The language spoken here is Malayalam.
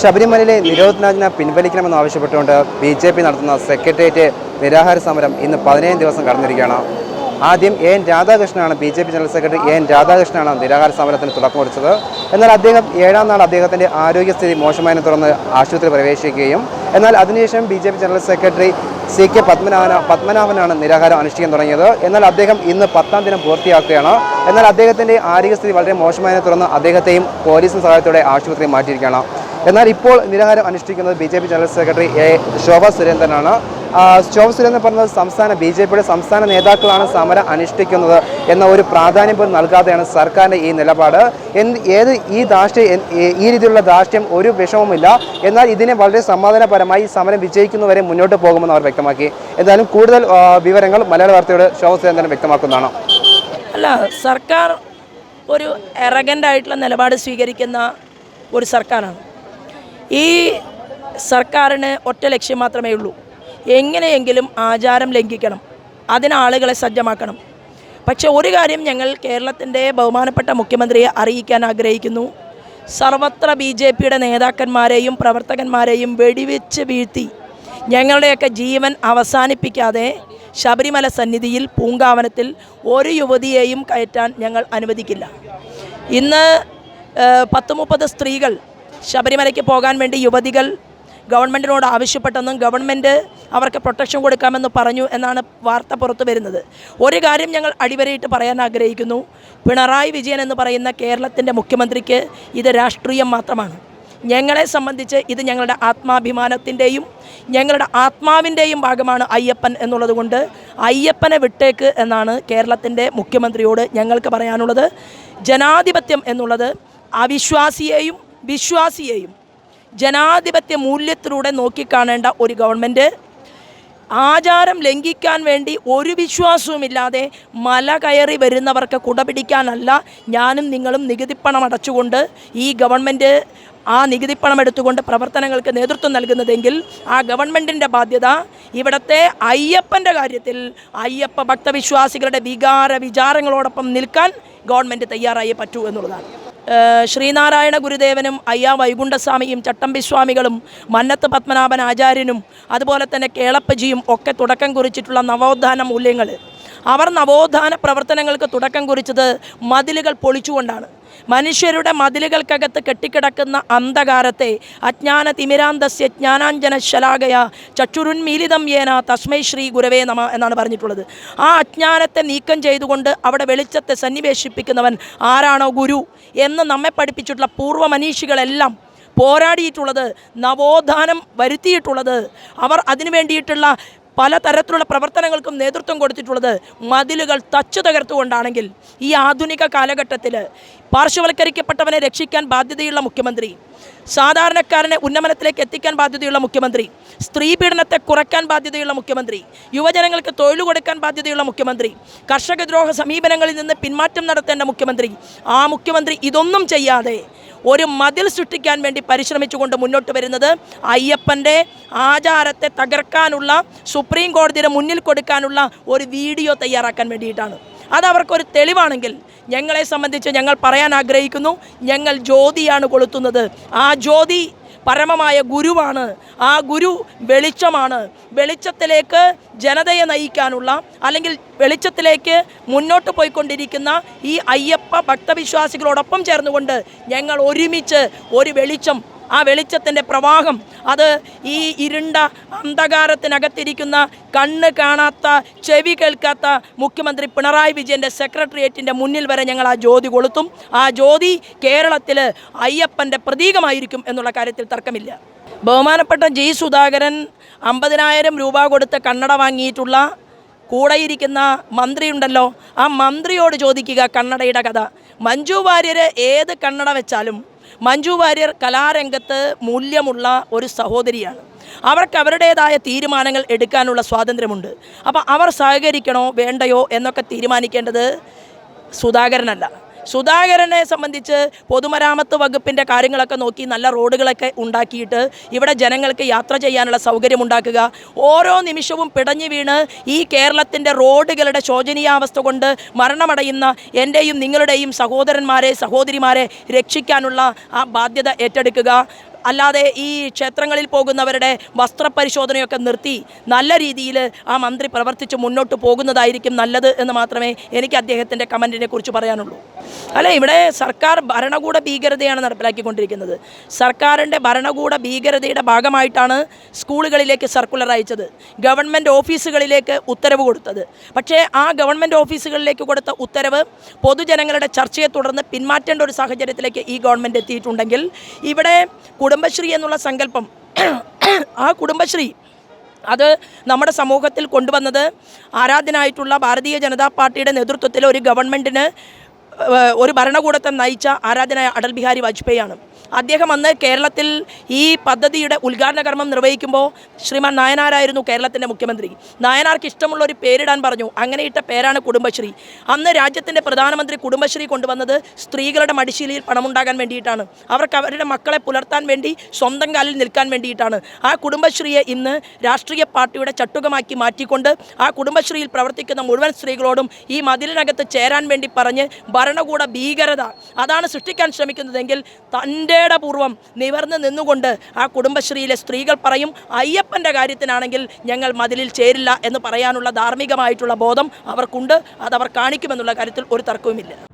ശബരിമലയിലെ നിരോധനാജ്ഞ പിൻവലിക്കണമെന്ന് ആവശ്യപ്പെട്ടുകൊണ്ട് ബി ജെ പി നടത്തുന്ന സെക്രട്ടേറിയറ്റ് നിരാഹാര സമരം ഇന്ന് പതിനേഴ് ദിവസം കടന്നിരിക്കുകയാണ്. ആദ്യം N രാധാകൃഷ്ണനാണ് B J P general secretary N രാധാകൃഷ്ണനാണ് നിരാഹാര സമരത്തിന് തുടക്കം കുറിച്ചത്. എന്നാൽ അദ്ദേഹം ഏഴാം നാൾ അദ്ദേഹത്തിന്റെ ആരോഗ്യസ്ഥിതി മോശമായതിനെ തുടർന്ന് ആശുപത്രി പ്രവേശിക്കുകയും എന്നാൽ അതിനുശേഷം B J P general secretary C K പത്മനാഭന പത്മനാഭനാണ് നിരാഹാരം അനുഷ്ഠിക്കാൻ തുടങ്ങിയത്. എന്നാൽ അദ്ദേഹം ഇന്ന് പത്താം ദിനം പൂർത്തിയാക്കുകയാണ്. എന്നാൽ അദ്ദേഹത്തിന്റെ ആരോഗ്യസ്ഥിതി വളരെ മോശമായതിനെ തുടർന്ന് അദ്ദേഹത്തെയും പോലീസിന് സഹായത്തോടെ ആശുപത്രി മാറ്റിയിരിക്കുകയാണ്. എന്നാൽ ഇപ്പോൾ നിരാഹാരം അനുഷ്ഠിക്കുന്നത് B J P general secretary A Shobha സുരേന്ദ്രനാണ്. Shobha Surendran പറഞ്ഞത് സംസ്ഥാന ബി ജെ പിയുടെ സംസ്ഥാന നേതാക്കളാണ് സമരം അനുഷ്ഠിക്കുന്നത് എന്ന ഒരു പ്രാധാന്യം പോലും നൽകാതെയാണ് സർക്കാരിന്റെ ഈ നിലപാട്. എന്ത് ഏത് ഈ ധാർഷ്ട്യം ഈ- രീതിയിലുള്ള ധാർഷ്ട്യം ഒരു വിഷമവുമില്ല. എന്നാൽ ഇതിനെ വളരെ സമാധാനപരമായി സമരം വിജയിക്കുന്നവരെ മുന്നോട്ട് പോകുമെന്ന് അവർ വ്യക്തമാക്കി. എന്തായാലും കൂടുതൽ വിവരങ്ങൾ മലയാള വാർത്തയോട് ശോഭ സുരേന്ദ്രൻ വ്യക്തമാക്കുന്നതാണ്. അല്ല സർക്കാർ ഒരു എറഗന്റ് ആയിട്ടുള്ള നിലപാട് സ്വീകരിക്കുന്ന ഒരു സർക്കാരാണ്. ഈ സർക്കാരിന് ഒറ്റ ലക്ഷ്യം മാത്രമേ ഉള്ളൂ. എങ്ങനെയെങ്കിലും ആചാരം ലംഘിക്കണം. അതിന് ആളുകളെ സജ്ജമാക്കണം. പക്ഷെ ഒരു കാര്യം ഞങ്ങൾ കേരളത്തിന്റെ ബഹുമാനപ്പെട്ട മുഖ്യമന്ത്രിയെ അറിയിക്കാൻ ആഗ്രഹിക്കുന്നു. സർവത്ര ബി ജെ പിയുടെ നേതാക്കന്മാരെയും പ്രവർത്തകന്മാരെയും വെടിവെച്ച് വീഴ്ത്തി ഞങ്ങളുടെയൊക്കെ ജീവൻ അവസാനിപ്പിക്കാതെ ശബരിമല സന്നിധിയിൽ പൂങ്കാവനത്തിൽ ഒരു യുവതിയെയും കയറ്റാൻ ഞങ്ങൾ അനുവദിക്കില്ല. ഇന്ന് പത്ത് മുപ്പത് സ്ത്രീകൾ ശബരിമലയ്ക്ക് പോകാൻ വേണ്ടി യുവതികൾ ഗവൺമെന്റിനോട് ആവശ്യപ്പെട്ടെന്നും ഗവൺമെന്റ് അവർക്ക് പ്രൊട്ടക്ഷൻ കൊടുക്കാമെന്ന് പറഞ്ഞു എന്നാണ് വാർത്ത പുറത്തു വരുന്നത്. ഒരു കാര്യം ഞങ്ങൾ അടിവരയിട്ട് പറയാൻ ആഗ്രഹിക്കുന്നു. പിണറായി വിജയൻ എന്ന് പറയുന്ന കേരളത്തിന്റെ മുഖ്യമന്ത്രിക്ക് ഇത് രാഷ്ട്രീയം മാത്രമാണ്. ഞങ്ങളെ സംബന്ധിച്ച് ഇത് ഞങ്ങളുടെ ആത്മാഭിമാനത്തിന്റെയും ഞങ്ങളുടെ ആത്മാവിന്റെയും ഭാഗമാണ് അയ്യപ്പൻ എന്നുള്ളത് കൊണ്ട് അയ്യപ്പനെ വിട്ടേക്ക് എന്നാണ് കേരളത്തിന്റെ മുഖ്യമന്ത്രിയോട് ഞങ്ങൾക്ക് പറയാനുള്ളത്. ജനാധിപത്യം എന്നുള്ളത് അവിശ്വാസിയെയും വിശ്വാസിയെയും ജനാധിപത്യ മൂല്യത്തിലൂടെ നോക്കിക്കാണേണ്ട ഒരു ഗവൺമെന്റ് ആചാരം ലംഘിക്കാൻ വേണ്ടി ഒരു വിശ്വാസവുമില്ലാതെ മല കയറി വരുന്നവർക്ക് കുടപിടിക്കാനല്ല ഞാനും നിങ്ങളും നികുതിപ്പണം അടച്ചുകൊണ്ട് ഈ ഗവൺമെന്റ് ആ നികുതിപ്പണം എടുത്തുകൊണ്ട് പ്രവർത്തനങ്ങൾക്ക് നേതൃത്വം നൽകുന്നതെങ്കിൽ ആ ഗവൺമെന്റിന്റെ ബാധ്യത ഇവിടുത്തെ അയ്യപ്പന്റെ കാര്യത്തിൽ അയ്യപ്പ ഭക്തവിശ്വാസികളുടെ വികാര വിചാരങ്ങളോടൊപ്പം നിൽക്കാൻ ഗവൺമെന്റ് തയ്യാറായേ പറ്റൂ എന്നുള്ളതാണ്. ശ്രീനാരായണ ഗുരുദേവനും അയ്യ വൈകുണ്ഠസ്വാമിയും ചട്ടമ്പിസ്വാമികളും മന്നത്ത് പത്മനാഭൻ ആചാര്യനും അതുപോലെ തന്നെ കേളപ്പജിയും ഒക്കെ തുടക്കം കുറിച്ചിട്ടുള്ള നവോത്ഥാന മൂല്യങ്ങൾ അവർ നവോത്ഥാന പ്രവർത്തനങ്ങൾക്ക് തുടക്കം കുറിച്ചത് മതിലുകൾ പൊളിച്ചുകൊണ്ടാണ്. മനുഷ്യരുടെ മതിലുകൾക്കകത്ത് കെട്ടിക്കിടക്കുന്ന അന്ധകാരത്തെ അജ്ഞാന തിമിരാന്തസ്യ ജ്ഞാനാഞ്ജന ശലാകയ ചക്ഷുരുന്മീലിതം യേന തസ്മൈ ശ്രീ ഗുരവേ നമ എന്നാണ് പറഞ്ഞിട്ടുള്ളത്. ആ അജ്ഞാനത്തെ നീക്കം ചെയ്തുകൊണ്ട് അവിടെ വെളിച്ചത്തെ സന്നിവേശിപ്പിക്കുന്നവൻ ആരാണോ ഗുരു എന്ന് നമ്മെ പഠിപ്പിച്ചിട്ടുള്ള പൂർവ മനീഷികളെല്ലാം പോരാടിയിട്ടുള്ളത് നവോത്ഥാനം വരുത്തിയിട്ടുള്ളത്. അവർ അതിനു വേണ്ടിയിട്ടുള്ള പലതരത്തിലുള്ള പ്രവർത്തനങ്ങൾക്കും നേതൃത്വം കൊടുത്തിട്ടുള്ളത് മതിലുകൾ തച്ചു തകർത്തുകൊണ്ടാണെങ്കിൽ ഈ ആധുനിക കാലഘട്ടത്തിൽ പാർശ്വവൽക്കരിക്കപ്പെട്ടവനെ രക്ഷിക്കാൻ ബാധ്യതയുള്ള മുഖ്യമന്ത്രി സാധാരണക്കാരനെ ഉന്നമനത്തിലേക്ക് എത്തിക്കാൻ ബാധ്യതയുള്ള മുഖ്യമന്ത്രി സ്ത്രീ പീഡനത്തെ കുറയ്ക്കാൻ ബാധ്യതയുള്ള മുഖ്യമന്ത്രി യുവജനങ്ങൾക്ക് തൊഴിൽ കൊടുക്കാൻ ബാധ്യതയുള്ള മുഖ്യമന്ത്രി കർഷകദ്രോഹ സമീപനങ്ങളിൽ നിന്ന് പിന്മാറ്റം നടത്തേണ്ട മുഖ്യമന്ത്രി ആ മുഖ്യമന്ത്രി ഇതൊന്നും ചെയ്യാതെ ഒരു മതിൽ സൃഷ്ടിക്കാൻ വേണ്ടി പരിശ്രമിച്ചുകൊണ്ട് മുന്നോട്ട് വരുന്നത് അയ്യപ്പന്റെ ആചാരത്തെ തകർക്കാനുള്ള സുപ്രീം കോടതിയുടെ മുന്നിൽ കൊടുക്കാനുള്ള ഒരു വീഡിയോ തയ്യാറാക്കാൻ വേണ്ടിയിട്ടാണ്. അത് അവർക്കൊരു തെളിവാണെങ്കിൽ ഞങ്ങളെ സംബന്ധിച്ച് ഞങ്ങൾ പറയാൻ ആഗ്രഹിക്കുന്നു ഞങ്ങൾ ജ്യോതിയാണ് കൊളുത്തുന്നത്. ആ ജ്യോതി പരമമായ ഗുരുവാണ്. ആ ഗുരു വെളിച്ചമാണ്. വെളിച്ചത്തിലേക്ക് ജനതയെ നയിക്കാനുള്ള അല്ലെങ്കിൽ വെളിച്ചത്തിലേക്ക് മുന്നോട്ട് പോയിക്കൊണ്ടിരിക്കുന്ന ഈ അയ്യപ്പ ഭക്തവിശ്വാസികളോടൊപ്പം ചേർന്നുകൊണ്ട് ഞങ്ങൾ ഒരുമിച്ച് ഒരു വെളിച്ചം ആ വെളിച്ചത്തിന്റെ പ്രവാഹം അത് ഈ ഇരുണ്ട അന്ധകാരത്തിനകത്തിരിക്കുന്ന കണ്ണ് കാണാത്ത ചെവി കേൾക്കാത്ത മുഖ്യമന്ത്രി പിണറായി വിജയന്റെ സെക്രട്ടേറിയറ്റിന്റെ മുന്നിൽ വരെ ഞങ്ങൾ ആ ജ്യോതി കൊളുത്തും. ആ ജ്യോതി കേരളത്തിൽ അയ്യപ്പന്റെ പ്രതീകമായിരിക്കും എന്നുള്ള കാര്യത്തിൽ തർക്കമില്ല. ബഹുമാനപ്പെട്ട ജി സുധാകരൻ അമ്പതിനായിരം രൂപ കൊടുത്ത് കണ്ണട വാങ്ങിയിട്ടുള്ള കൂടെയിരിക്കുന്ന മന്ത്രിയുണ്ടല്ലോ ആ മന്ത്രിയോട് ചോദിക്കുക കണ്ണടയുടെ കഥ. മഞ്ജു വാര്യർ ഏത് കണ്ണട വെച്ചാലും മഞ്ജു വാര്യർ കലാരംഗത്ത് മൂല്യമുള്ള ഒരു സഹോദരിയാണ്. അവർക്ക് അവരുടേതായ തീരുമാനങ്ങൾ എടുക്കാനുള്ള സ്വാതന്ത്ര്യമുണ്ട്. അപ്പോൾ അവർ സഹകരിക്കണോ വേണ്ടയോ എന്നൊക്കെ തീരുമാനിക്കേണ്ടത് സുധാകരനല്ല. സുധാകരനെ സംബന്ധിച്ച് പൊതുമരാമത്ത് വകുപ്പിന്റെ കാര്യങ്ങളൊക്കെ നോക്കി നല്ല റോഡുകളൊക്കെ ഉണ്ടാക്കിയിട്ട് ഇവിടെ ജനങ്ങൾക്ക് യാത്ര ചെയ്യാനുള്ള സൗകര്യം ഉണ്ടാക്കുക ഓരോ നിമിഷവും പിടഞ്ഞു വീണ് ഈ കേരളത്തിന്റെ റോഡുകളുടെ ശോചനീയാവസ്ഥ കൊണ്ട് മരണമടയുന്ന എന്റെയും നിങ്ങളുടെയും സഹോദരന്മാരെ സഹോദരിമാരെ രക്ഷിക്കാനുള്ള ആ ബാധ്യത ഏറ്റെടുക്കുക. അല്ലാതെ ഈ ക്ഷേത്രങ്ങളിൽ പോകുന്നവരുടെ വസ്ത്രപരിശോധനയൊക്കെ നിർത്തി നല്ല രീതിയിൽ ആ മന്ത്രി പ്രവർത്തിച്ച് മുന്നോട്ട് പോകുന്നതായിരിക്കും നല്ലത് എന്ന് മാത്രമേ എനിക്ക് അദ്ദേഹത്തിന്റെ കമന്റിനെ കുറിച്ച് പറയാനുള്ളൂ. അല്ല? ഇവിടെ സർക്കാർ ഭരണകൂട ഭീകരതയാണ് നടപ്പിലാക്കിക്കൊണ്ടിരിക്കുന്നത്. സർക്കാരിന്റെ ഭരണകൂട ഭീകരതയുടെ ഭാഗമായിട്ടാണ് സ്കൂളുകളിലേക്ക് സർക്കുലർ അയച്ചത്. ഗവൺമെന്റ് ഓഫീസുകളിലേക്ക് ഉത്തരവ് കൊടുത്തത്. പക്ഷേ ആ ഗവൺമെന്റ് ഓഫീസുകളിലേക്ക് കൊടുത്ത ഉത്തരവ് പൊതുജനങ്ങളുടെ ചർച്ചയെ തുടർന്ന് പിന്മാറ്റേണ്ട ഒരു സാഹചര്യത്തിലേക്ക് ഈ ഗവൺമെന്റ് എത്തിയിട്ടുണ്ടെങ്കിൽ ഇവിടെ കുടുംബശ്രീ എന്നുള്ള സങ്കല്പം. ആ കുടുംബശ്രീ അത് നമ്മുടെ സമൂഹത്തിൽ കൊണ്ടുവന്നത് ആരാധ്യനായിട്ടുള്ള ഭാരതീയ ജനതാ പാർട്ടിയുടെ നേതൃത്വത്തിൽ ഒരു ഗവൺമെന്റിന് ഒരു ഭരണകൂടത്തെ നയിച്ച ആരാധനായ അടൽ ബിഹാരി വാജ്പേയിയാണ്. അദ്ദേഹം അന്ന് കേരളത്തിൽ ഈ പദ്ധതിയുടെ ഉദ്ഘാടന കർമ്മം നിർവഹിക്കുമ്പോൾ ശ്രീമാൻ നായനാരായിരുന്നു കേരളത്തിന്റെ മുഖ്യമന്ത്രി. നായനാർക്ക് ഇഷ്ടമുള്ള ഒരു പേരിടാൻ പറഞ്ഞു. അങ്ങനെ ഇട്ട പേരാണ് കുടുംബശ്രീ. അന്ന് രാജ്യത്തിന്റെ പ്രധാനമന്ത്രി കുടുംബശ്രീ കൊണ്ടുവന്നത് സ്ത്രീകളുടെ മടിശീലയിൽ പണമുണ്ടാകാൻ വേണ്ടിയിട്ടാണ്. അവർക്ക് അവരുടെ മക്കളെ പുലർത്താൻ വേണ്ടി സ്വന്തം കാലിൽ നിൽക്കാൻ വേണ്ടിയിട്ടാണ്. ആ കുടുംബശ്രീയെ ഇന്ന് രാഷ്ട്രീയ പാർട്ടിയുടെ ചട്ടുകമാക്കി മാറ്റിക്കൊണ്ട് ആ കുടുംബശ്രീയിൽ പ്രവർത്തിക്കുന്ന മുഴുവൻ സ്ത്രീകളോടും ഈ മതിലിനകത്ത് ചേരാൻ വേണ്ടി പറഞ്ഞ് ഭരണകൂട ഭീകരത. അതാണ് സൃഷ്ടിക്കാൻ ശ്രമിക്കുന്നതെങ്കിൽ തന്റെ പൂർവം നിവർന്ന് നിന്നുകൊണ്ട് ആ കുടുംബശ്രീയിലെ സ്ത്രീകൾ പറയും അയ്യപ്പന്റെ കാര്യത്തിനാണെങ്കിൽ ഞങ്ങൾ മതിലിൽ ചേരില്ല എന്ന് പറയാനുള്ള ധാർമ്മികമായിട്ടുള്ള ബോധം അവർക്കുണ്ട്. അതവർ കാണിക്കുമെന്നുള്ള കാര്യത്തിൽ ഒരു തർക്കവുമില്ല.